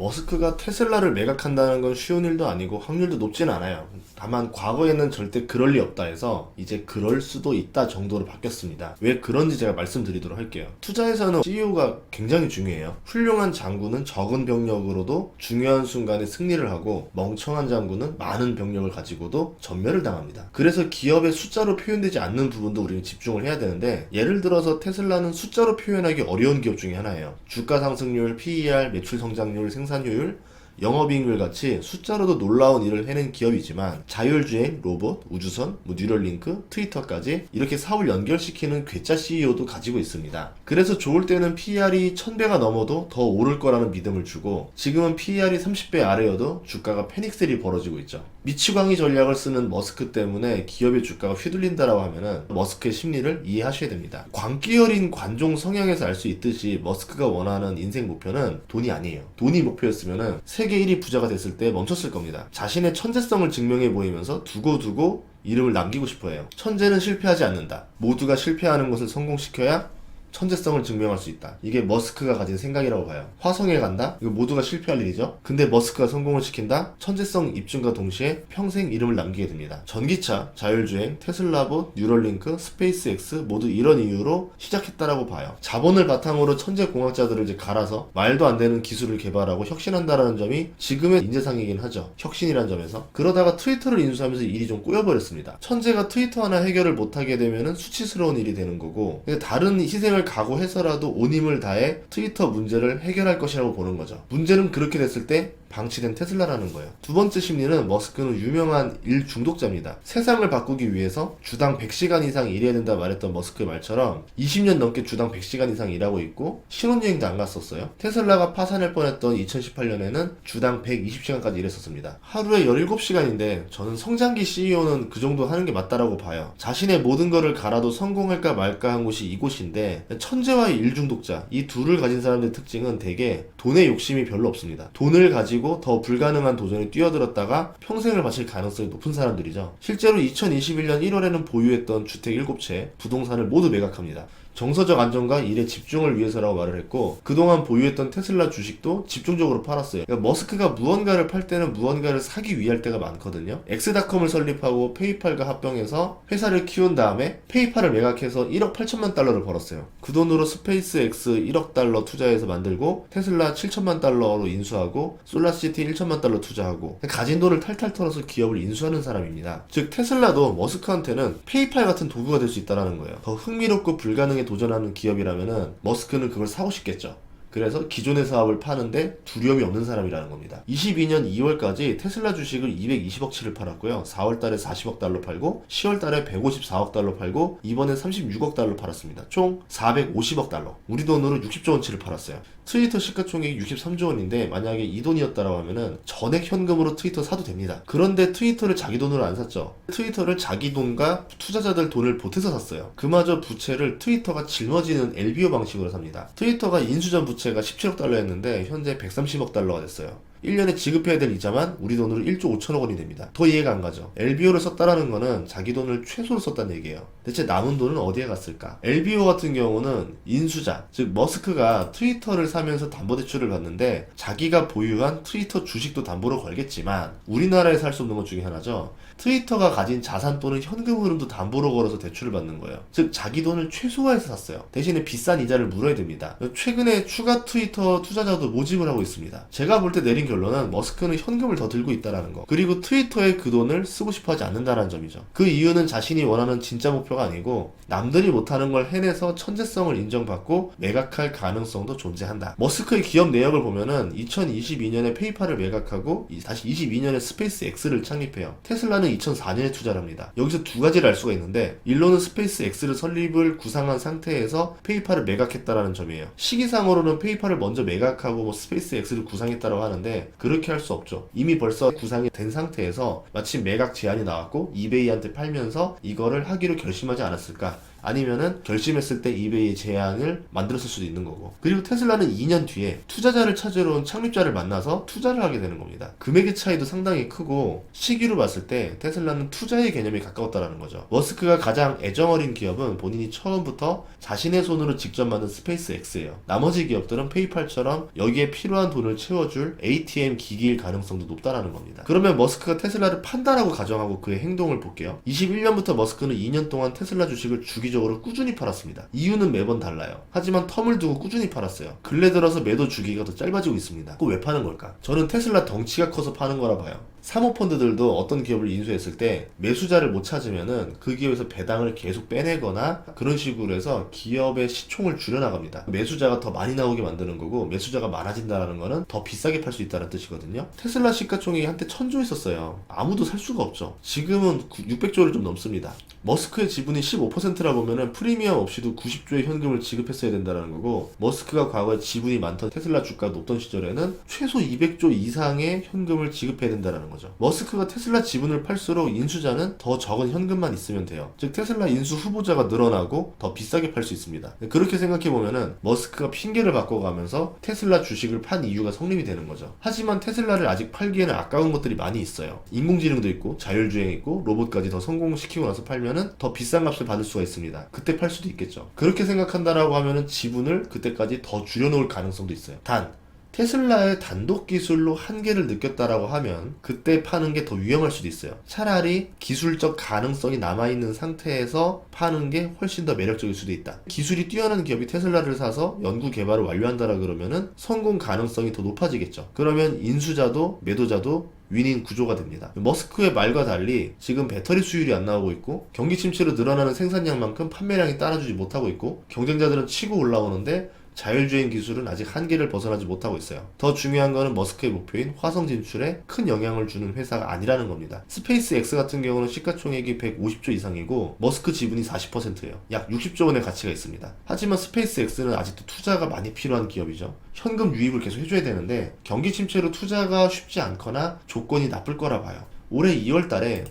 머스크가 테슬라를 매각한다는 건 쉬운 일도 아니고 확률도 높진 않아요. 다만 과거에는 절대 그럴 리 없다 해서 이제 그럴 수도 있다 정도로 바뀌었습니다. 왜 그런지 제가 말씀드리도록 할게요. 투자에서는 CEO가 굉장히 중요해요. 훌륭한 장군은 적은 병력으로도 중요한 순간에 승리를 하고 멍청한 장군은 많은 병력을 가지고도 전멸을 당합니다. 그래서 기업의 숫자로 표현되지 않는 부분도 우리는 집중을 해야 되는데 예를 들어서 테슬라는 숫자로 표현하기 어려운 기업 중에 하나예요. 주가 상승률, PER, 매출 성장률, 생산 효율, 영업이익률 같이 숫자로도 놀라운 일을 해낸 기업이지만 자율주행, 로봇, 우주선, 뭐 뉴럴링크, 트위터까지 이렇게 사업을 연결시키는 괴짜 CEO도 가지고 있습니다. 그래서 좋을 때는 PER이 1000배가 넘어도 더 오를 거라는 믿음을 주고 지금은 PER이 30배 아래여도 주가가 패닉셀이 벌어지고 있죠. 미치광이 전략을 쓰는 머스크 때문에 기업의 주가가 휘둘린다라고 하면은 머스크의 심리를 이해하셔야 됩니다. 광기 어린 관종 성향에서 알 수 있듯이 머스크가 원하는 인생 목표는 돈이 아니에요. 돈이 목표였으면은 세계 1위 부자가 됐을 때 멈췄을 겁니다. 자신의 천재성을 증명해 보이면서 두고두고 이름을 남기고 싶어 해요. 천재는 실패하지 않는다. 모두가 실패하는 것을 성공시켜야 천재성을 증명할 수 있다. 이게 머스크가 가진 생각이라고 봐요. 화성에 간다? 이거 모두가 실패할 일이죠. 근데 머스크가 성공을 시킨다? 천재성 입증과 동시에 평생 이름을 남기게 됩니다. 전기차, 자율주행, 테슬라봇, 뉴럴링크, 스페이스X 모두 이런 이유로 시작했다라고 봐요. 자본을 바탕으로 천재 공학자들을 이제 갈아서 말도 안 되는 기술을 개발하고 혁신한다라는 점이 지금의 인재상이긴 하죠. 혁신이란 점에서. 그러다가 트위터를 인수하면서 일이 좀 꼬여버렸습니다. 천재가 트위터 하나 해결을 못하게 되면은 수치스러운 일이 되는 거고 다른 희생을 각오해서라도 온 힘을 다해 트위터 문제를 해결할 것이라고 보는 거죠. 문제는 그렇게 됐을 때 방치된 테슬라라는 거예요. 두 번째 심리는 머스크는 유명한 일 중독자입니다. 세상을 바꾸기 위해서 주당 100시간 이상 일해야 된다 말했던 머스크의 말처럼 20년 넘게 주당 100시간 이상 일하고 있고 신혼여행도 안 갔었어요. 테슬라가 파산할 뻔했던 2018년에는 주당 120시간까지 일했었습니다. 하루에 17시간인데 저는 성장기 CEO는 그 정도 하는 게 맞다라고 봐요. 자신의 모든 거를 갈아도 성공할까 말까 한 곳이 이곳인데 천재와의 일 중독자 이 둘을 가진 사람들의 특징은 대개 돈의 욕심이 별로 없습니다. 돈을 가지고 더 불가능한 도전에 뛰어들었다가 평생을 바칠 가능성이 높은 사람들이죠. 실제로 2021년 1월에는 보유했던 주택 7채, 부동산을 모두 매각합니다. 정서적 안정과 일에 집중을 위해서라고 말을 했고 그동안 보유했던 테슬라 주식도 집중적으로 팔았어요. 그러니까 머스크가 무언가를 팔 때는 무언가를 사기 위할 때가 많거든요. 엑스닷컴을 설립하고 페이팔과 합병해서 회사를 키운 다음에 페이팔을 매각해서 1억 8천만 달러를 벌었어요. 그 돈으로 스페이스 X 1억 달러 투자해서 만들고 테슬라 7천만 달러로 인수하고 솔라시티 1천만 달러 투자하고 가진 돈을 탈탈 털어서 기업을 인수하는 사람입니다. 즉 테슬라도 머스크한테는 페이팔 같은 도구가 될 수 있다는 거예요. 더 흥미롭고 불가능 에 도전하는 기업이라면은 머스크는 그걸 사고 싶겠죠. 그래서 기존의 사업을 파는데 두려움이 없는 사람이라는 겁니다. 22년 2월까지 테슬라 주식을 220억치를 팔았고요. 4월 달에 40억 달러 팔고 10월 달에 154억 달러 팔고 이번에 36억 달러 팔았습니다. 총 450억 달러. 우리 돈으로 60조 원치를 팔았어요. 트위터 시가총액이 63조 원인데 만약에 이 돈이었다라고 하면은 전액 현금으로 트위터 사도 됩니다. 그런데 트위터를 자기 돈으로 안 샀죠. 트위터를 자기 돈과 투자자들 돈을 보태서 샀어요. 그마저 부채를 트위터가 짊어지는 LBO 방식으로 삽니다. 트위터가 인수전 부채 가 17억 달러였는데 현재 130억 달러가 됐어요. 1년에 지급해야 될 이자만 우리 돈으로 1조 5천억 원이 됩니다. 더 이해가 안 가죠. LBO를 썼다라는 거는 자기 돈을 최소로 썼다는 얘기예요. 대체 남은 돈은 어디에 갔을까? LBO 같은 경우는 인수자, 즉 머스크가 트위터를 사면서 담보대출을 받는데 자기가 보유한 트위터 주식도 담보로 걸겠지만 우리나라에 살수 없는 것 중에 하나죠. 트위터가 가진 자산 또는 현금 흐름도 담보로 걸어서 대출을 받는 거예요. 즉 자기 돈을 최소화해서 샀어요. 대신에 비싼 이자를 물어야 됩니다. 최근에 추가 트위터 투자자도 모집을 하고 있습니다. 제가 볼 때 내린 결론은 머스크는 현금을 더 들고 있다라는 거. 그리고 트위터에 그 돈을 쓰고 싶어 하지 않는다라는 점이죠. 그 이유는 자신이 원하는 진짜 목표가 아니고 남들이 못하는 걸 해내서 천재성을 인정받고 매각할 가능성도 존재한다. 머스크의 기업 내역을 보면은 2022년에 페이팔을 매각하고 이- 다시 22년에 스페이스 X를 창립해요. 테슬라는 2004년에 투자를 합니다. 여기서 두 가지를 알 수가 있는데 일로는 스페이스 X를 설립을 구상한 상태에서 페이팔을 매각했다라는 점이에요. 시기상으로는 페이팔을 먼저 매각하고 뭐 스페이스 X를 구상했다라고 하는데 그렇게 할 수 없죠. 이미 벌써 구상이 된 상태에서 마침 매각 제안이 나왔고 이베이한테 팔면서 이거를 하기로 결심하지 않았을까 아니면은 결심했을 때 이베이 제안을 만들었을 수도 있는 거고. 그리고 테슬라는 2년 뒤에 투자자를 찾으러 온 창립자를 만나서 투자를 하게 되는 겁니다. 금액의 차이도 상당히 크고 시기로 봤을 때 테슬라는 투자의 개념이 가까웠다라는 거죠. 머스크가 가장 애정어린 기업은 본인이 처음부터 자신의 손으로 직접 만든 스페이스 X예요. 나머지 기업들은 페이팔처럼 여기에 필요한 돈을 채워줄 ATM 기기일 가능성도 높다라는 겁니다. 그러면 머스크가 테슬라를 판다라고 가정하고 그의 행동을 볼게요. 21년부터 머스크는 2년 동안 테슬라 주식을 주기 적으로 꾸준히 팔았습니다. 이유는 매번 달라요. 하지만 텀을 두고 꾸준히 팔았어요. 근래 들어서 매도 주기가 더 짧아지고 있습니다. 그거 왜 파는 걸까? 저는 테슬라 덩치가 커서 파는 거라 봐요. 사모펀드들도 어떤 기업을 인수했을 때 매수자를 못 찾으면은 그 기업에서 배당을 계속 빼내거나 그런 식으로 해서 기업의 시총을 줄여나갑니다. 매수자가 더 많이 나오게 만드는 거고 매수자가 많아진다는 거는 더 비싸게 팔 수 있다는 뜻이거든요. 테슬라 시가총액이 한때 천조 있었어요. 아무도 살 수가 없죠. 지금은 600조를 좀 넘습니다. 머스크의 지분이 15%라 보면은 프리미엄 없이도 90조의 현금을 지급했어야 된다는 거고 머스크가 과거에 지분이 많던 테슬라 주가가 높던 시절에는 최소 200조 이상의 현금을 지급해야 된다는 거죠. 머스크가 테슬라 지분을 팔수록 인수자는 더 적은 현금만 있으면 돼요. 즉 테슬라 인수 후보자가 늘어나고 더 비싸게 팔 수 있습니다. 그렇게 생각해 보면은 머스크가 핑계를 바꿔가면서 테슬라 주식을 판 이유가 성립이 되는 거죠. 하지만 테슬라를 아직 팔기에는 아까운 것들이 많이 있어요. 인공지능도 있고 자율주행 있고 로봇까지 더 성공시키고 나서 팔면은 더 비싼 값을 받을 수가 있습니다. 그때 팔 수도 있겠죠. 그렇게 생각한다라고 하면은 지분을 그때까지 더 줄여놓을 가능성도 있어요. 단 테슬라의 단독 기술로 한계를 느꼈다라고 하면 그때 파는 게 더 위험할 수도 있어요. 차라리 기술적 가능성이 남아있는 상태에서 파는 게 훨씬 더 매력적일 수도 있다. 기술이 뛰어난 기업이 테슬라를 사서 연구 개발을 완료한다라 그러면은 성공 가능성이 더 높아지겠죠. 그러면 인수자도 매도자도 윈인 구조가 됩니다. 머스크의 말과 달리 지금 배터리 수율이 안 나오고 있고 경기 침체로 늘어나는 생산량만큼 판매량이 따라주지 못하고 있고 경쟁자들은 치고 올라오는데 자율주행 기술은 아직 한계를 벗어나지 못하고 있어요. 더 중요한 거는 머스크의 목표인 화성 진출에 큰 영향을 주는 회사가 아니라는 겁니다. 스페이스 X 같은 경우는 시가총액이 150조 이상이고 머스크 지분이 40%예요. 약 60조 원의 가치가 있습니다. 하지만 스페이스 X는 아직도 투자가 많이 필요한 기업이죠. 현금 유입을 계속 해줘야 되는데 경기 침체로 투자가 쉽지 않거나 조건이 나쁠 거라 봐요. 올해 2월 달에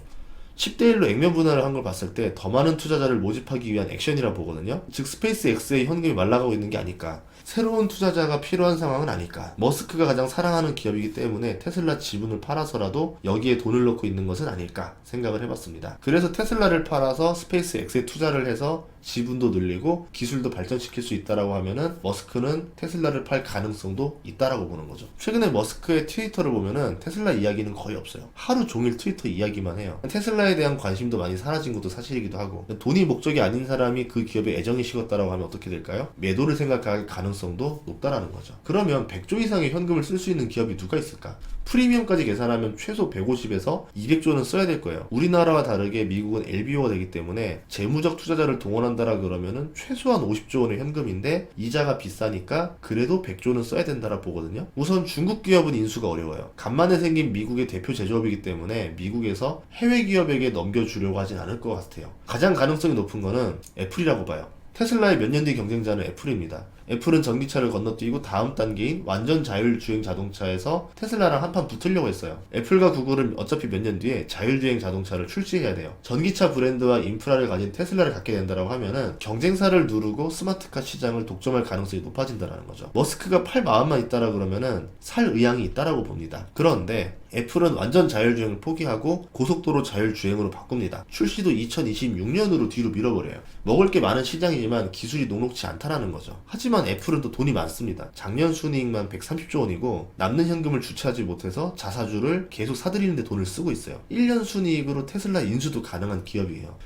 10대 1로 액면 분할을 한 걸 봤을 때 더 많은 투자자를 모집하기 위한 액션이라 보거든요. 즉 스페이스 X의 현금이 말라가고 있는 게 아닐까. 새로운 투자자가 필요한 상황은 아닐까. 머스크가 가장 사랑하는 기업이기 때문에 테슬라 지분을 팔아서라도 여기에 돈을 넣고 있는 것은 아닐까 생각을 해봤습니다. 그래서 테슬라를 팔아서 스페이스 X에 투자를 해서 지분도 늘리고 기술도 발전시킬 수 있다라고 하면은 머스크는 테슬라를 팔 가능성도 있다라고 보는 거죠. 최근에 머스크의 트위터를 보면은 테슬라 이야기는 거의 없어요. 하루 종일 트위터 이야기만 해요. 테슬라 에 대한 관심도 많이 사라진 것도 사실이기도 하고 돈이 목적이 아닌 사람이 그 기업에 애정이 식었다라고 하면 어떻게 될까요? 매도를 생각할 가능성도 높다라는 거죠. 그러면 100조 이상의 현금을 쓸 수 있는 기업이 누가 있을까? 프리미엄까지 계산하면 최소 150에서 200조는 써야 될 거예요. 우리나라와 다르게 미국은 LBO가 되기 때문에 재무적 투자자를 동원한다라 그러면은 최소한 50조 원의 현금인데 이자가 비싸니까 그래도 100조는 써야 된다라 보거든요. 우선 중국 기업은 인수가 어려워요. 간만에 생긴 미국의 대표 제조업이기 때문에 미국에서 해외 기업에게 넘겨주려고 하진 않을 것 같아요. 가장 가능성이 높은 거는 애플이라고 봐요. 테슬라의 몇 년 뒤 경쟁자는 애플입니다. 애플은 전기차를 건너뛰고 다음 단계인 완전 자율주행 자동차에서 테슬라랑 한판 붙으려고 했어요. 애플과 구글은 어차피 몇 년 뒤에 자율주행 자동차를 출시해야 돼요. 전기차 브랜드와 인프라를 가진 테슬라를 갖게 된다고 하면은 경쟁사를 누르고 스마트카 시장을 독점할 가능성이 높아진다는 거죠. 머스크가 팔 마음만 있다라 그러면은 살 의향이 있다라고 봅니다. 그런데 애플은 완전 자율주행을 포기하고 고속도로 자율주행으로 바꿉니다. 출시도 2026년으로 뒤로 밀어버려요. 먹을 게 많은 시장이지만 기술이 녹록지 않다라는 거죠. 하지만 애플은 또 돈이 많습니다. 작년 순이익만 130조 원이고 남는 현금을 주체하지 못해서 자사주를 계속 사들이는데 돈을 쓰고 있어요. 1년 순이익으로 테슬라 인수도 가능한 기업이에요.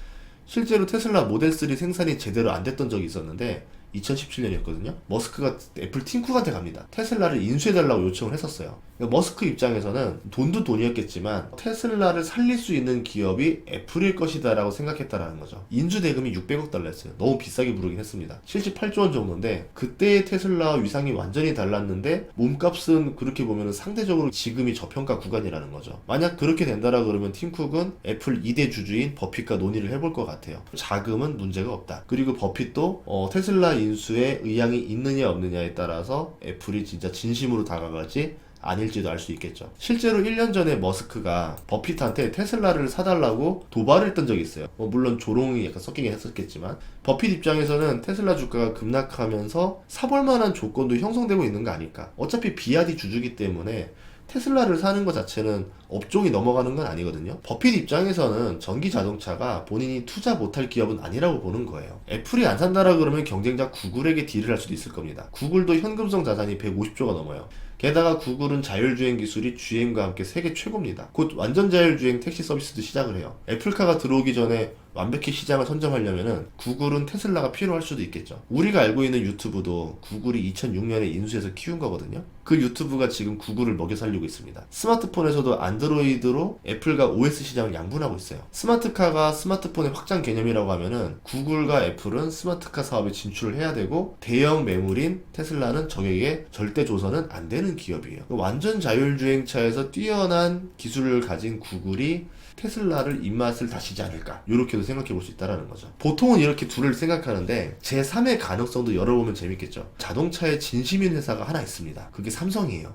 실제로 테슬라 모델 3 생산이 제대로 안 됐던 적이 있었는데 2017년이었거든요. 머스크가 애플 팀쿡한테 갑니다. 테슬라를 인수해달라고 요청을 했었어요. 그러니까 머스크 입장에서는 돈도 돈이었겠지만 테슬라를 살릴 수 있는 기업이 애플일 것이다라고 생각했다라는 거죠. 인수 대금이 600억 달러였어요. 너무 비싸게 부르긴 했습니다. 실제 8조 원 정도인데 그때의 테슬라와 위상이 완전히 달랐는데 몸값은 그렇게 보면 상대적으로 지금이 저평가 구간이라는 거죠. 만약 그렇게 된다라 그러면 팀쿡은 애플 2대 주주인 버핏과 논의를 해볼 것 같아요. 자금은 문제가 없다. 그리고 버핏도 어, 테슬라 인수에 의향이 있느냐 없느냐에 따라서 애플이 진짜 진심으로 다가갈지 아닐지도 알 수 있겠죠. 실제로 1년 전에 머스크가 버핏한테 테슬라를 사달라고 도발을 했던 적이 있어요. 뭐 물론 조롱이 약간 섞이긴 했었겠지만 버핏 입장에서는 테슬라 주가가 급락하면서 사볼 만한 조건도 형성되고 있는 거 아닐까. 어차피 비아디 주주기 때문에 테슬라를 사는 것 자체는 업종이 넘어가는 건 아니거든요. 버핏 입장에서는 전기 자동차가 본인이 투자 못할 기업은 아니라고 보는 거예요. 애플이 안 산다라 그러면 경쟁자 구글에게 딜을 할 수도 있을 겁니다. 구글도 현금성 자산이 150조가 넘어요. 게다가 구글은 자율주행 기술이 GM과 함께 세계 최고입니다. 곧 완전 자율주행 택시 서비스도 시작을 해요. 애플카가 들어오기 전에 완벽히 시장을 선점하려면은 구글은 테슬라가 필요할 수도 있겠죠. 우리가 알고 있는 유튜브도 구글이 2006년에 인수해서 키운 거거든요. 그 유튜브가 지금 구글을 먹여 살리고 있습니다. 스마트폰에서도 안드로이드로 애플과 OS 시장을 양분하고 있어요. 스마트카가 스마트폰의 확장 개념이라고 하면은 구글과 애플은 스마트카 사업에 진출을 해야 되고 대형 매물인 테슬라는 적에게 절대 조선은 안 되는 기업이에요. 완전 자율주행차에서 뛰어난 기술을 가진 구글이 테슬라를 입맛을 다시지 않을까. 이렇게도 생각해 볼 수 있다라는 거죠. 보통은 이렇게 둘을 생각하는데 제3의 가능성도 열어보면 재밌겠죠. 자동차의 진심인 회사가 하나 있습니다. 그게 삼성이에요.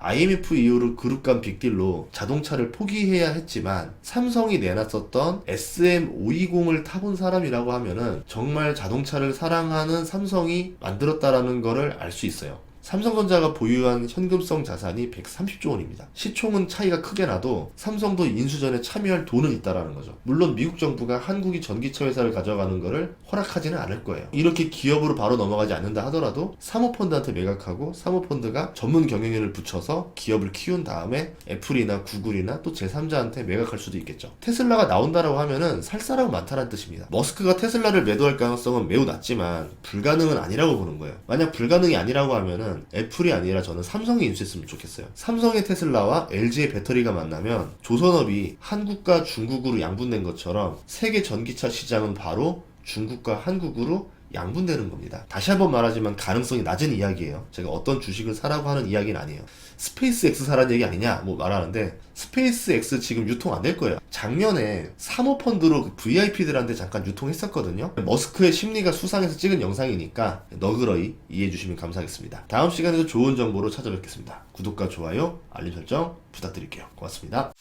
IMF 이후로 그룹 간 빅딜로 자동차를 포기해야 했지만 삼성이 내놨었던 SM520을 타본 사람이라고 하면은 정말 자동차를 사랑하는 삼성이 만들었다라는 거를 알 수 있어요. 삼성전자가 보유한 현금성 자산이 130조 원입니다. 시총은 차이가 크게 나도 삼성도 인수전에 참여할 돈은 있다라는 거죠. 물론 미국 정부가 한국이 전기차 회사를 가져가는 거를 허락하지는 않을 거예요. 이렇게 기업으로 바로 넘어가지 않는다 하더라도 사모펀드한테 매각하고 사모펀드가 전문 경영인을 붙여서 기업을 키운 다음에 애플이나 구글이나 또 제3자한테 매각할 수도 있겠죠. 테슬라가 나온다라고 하면은 살 사람 많다는 뜻입니다. 머스크가 테슬라를 매도할 가능성은 매우 낮지만 불가능은 아니라고 보는 거예요. 만약 불가능이 아니라고 하면은 애플이 아니라 저는 삼성이 인수했으면 좋겠어요. 삼성의 테슬라와 LG의 배터리가 만나면 조선업이 한국과 중국으로 양분된 것처럼 세계 전기차 시장은 바로 중국과 한국으로 양분되는 겁니다. 다시 한번 말하지만 가능성이 낮은 이야기예요. 제가 어떤 주식을 사라고 하는 이야기는 아니에요. 스페이스 X 사라는 얘기 아니냐? 뭐 말하는데 스페이스 X 지금 유통 안 될 거예요. 작년에 사모펀드로 VIP들한테 잠깐 유통했었거든요. 머스크의 심리가 수상해서 찍은 영상이니까 너그러이 이해해 주시면 감사하겠습니다. 다음 시간에도 좋은 정보로 찾아뵙겠습니다. 구독과 좋아요, 알림 설정 부탁드릴게요. 고맙습니다.